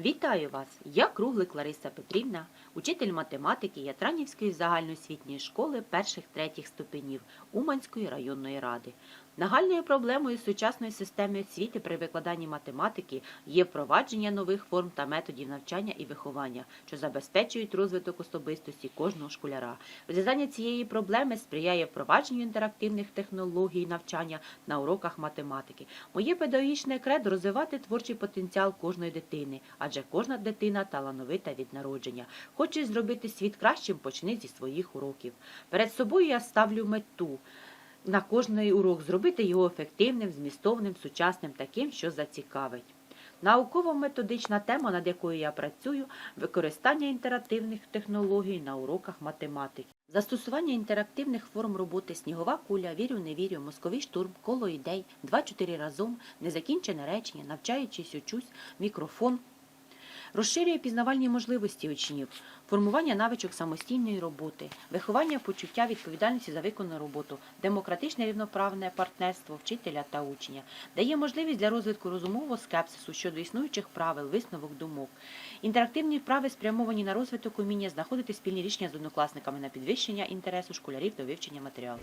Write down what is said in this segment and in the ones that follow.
Вітаю вас! Я Круглик Лариса Петрівна, учитель математики Ятранівської загальноосвітньої школи перших-третіх ступенів Уманської районної ради. Нагальною проблемою сучасної системи освіти при викладанні математики є впровадження нових форм та методів навчання і виховання, що забезпечують розвиток особистості кожного школяра. Розв'язання цієї проблеми сприяє впровадженню інтерактивних технологій навчання на уроках математики. Моє педагогічне кредо розвивати творчий потенціал кожної дитини, адже кожна дитина талановита від народження. Хочеш зробити світ кращим, почни зі своїх уроків. Перед собою я ставлю мету на кожний урок зробити його ефективним, змістовним, сучасним, таким, що зацікавить. Науково-методична тема, над якою я працюю, використання інтерактивних технологій на уроках математики. Застосування інтерактивних форм роботи снігова куля, вірю, не вірю, мозковий штурм, коло ідей, два-чотири разом, незакінчене речення, навчаючись учусь, мікрофон. Розширює пізнавальні можливості учнів, формування навичок самостійної роботи, виховання почуття відповідальності за виконану роботу, демократичне рівноправне партнерство вчителя та учня, дає можливість для розвитку розумового скепсису щодо існуючих правил, висновок думок. Інтерактивні вправи спрямовані на розвиток уміння знаходити спільні рішення з однокласниками на підвищення інтересу школярів до вивчення матеріалу.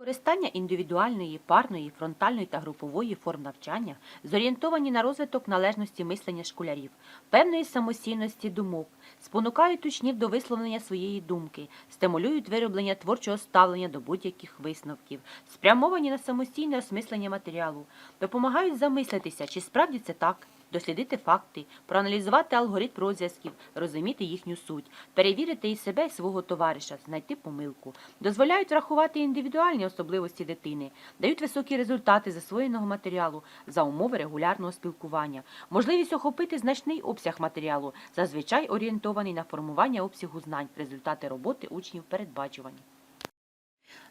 Використання індивідуальної, парної, фронтальної та групової форм навчання зорієнтовані на розвиток належності мислення школярів, певної самостійності думок, спонукають учнів до висловлення своєї думки, стимулюють вироблення творчого ставлення до будь-яких висновків, спрямовані на самостійне осмислення матеріалу, допомагають замислитися, чи справді це так. Дослідити факти, проаналізувати алгоритм розв'язків, розуміти їхню суть, перевірити і себе, і свого товариша, знайти помилку, дозволяють врахувати індивідуальні особливості дитини, дають високі результати засвоєного матеріалу за умови регулярного спілкування, можливість охопити значний обсяг матеріалу, зазвичай орієнтований на формування обсягу знань, результати роботи учнів передбачувані.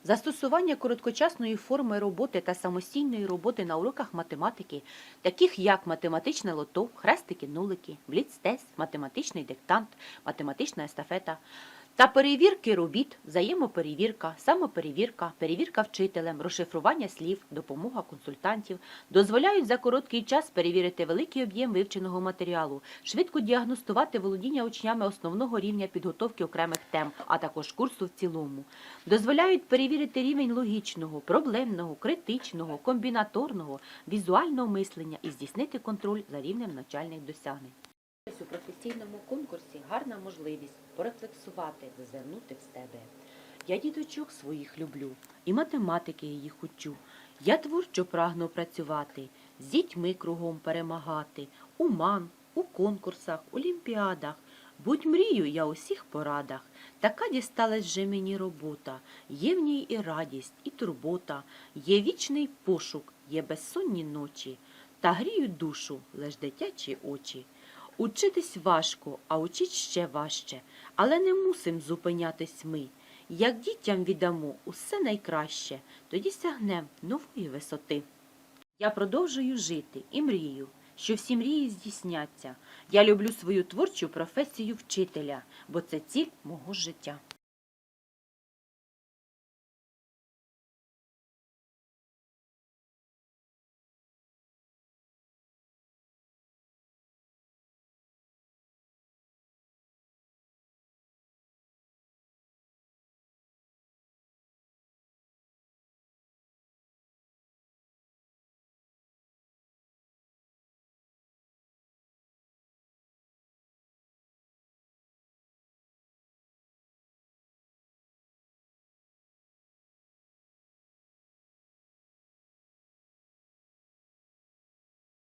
Застосування короткочасної форми роботи та самостійної роботи на уроках математики, таких як математичне лото, хрестики-нулики, бліц-тест, математичний диктант, математична естафета, та перевірки робіт, взаємоперевірка, самоперевірка, перевірка вчителем, розшифрування слів, допомога консультантів дозволяють за короткий час перевірити великий об'єм вивченого матеріалу, швидко діагностувати володіння учнями основного рівня підготовки окремих тем, а також курсу в цілому. Дозволяють перевірити рівень логічного, проблемного, критичного, комбінаторного, візуального мислення і здійснити контроль за рівнем навчальних досягнень. У професійному конкурсі гарна можливість порефлексувати, зазирнути в себе. Я діточок своїх люблю, і математики її хочу. Я творчо прагну працювати, з дітьми кругом перемагати, у ман, у конкурсах, олімпіадах. Будь мрію я у всіх порадах. Така дісталась вже мені робота. Є в ній і радість, і турбота, є вічний пошук, є безсонні ночі, та гріють душу лиш дитячі очі. Учитись важко, а учить ще важче, але не мусим зупинятись ми. Як дітям віддамо усе найкраще, тоді сягнем нової висоти. Я продовжую жити і мрію, що всі мрії здійсняться. Я люблю свою творчу професію вчителя, бо це ціль мого життя.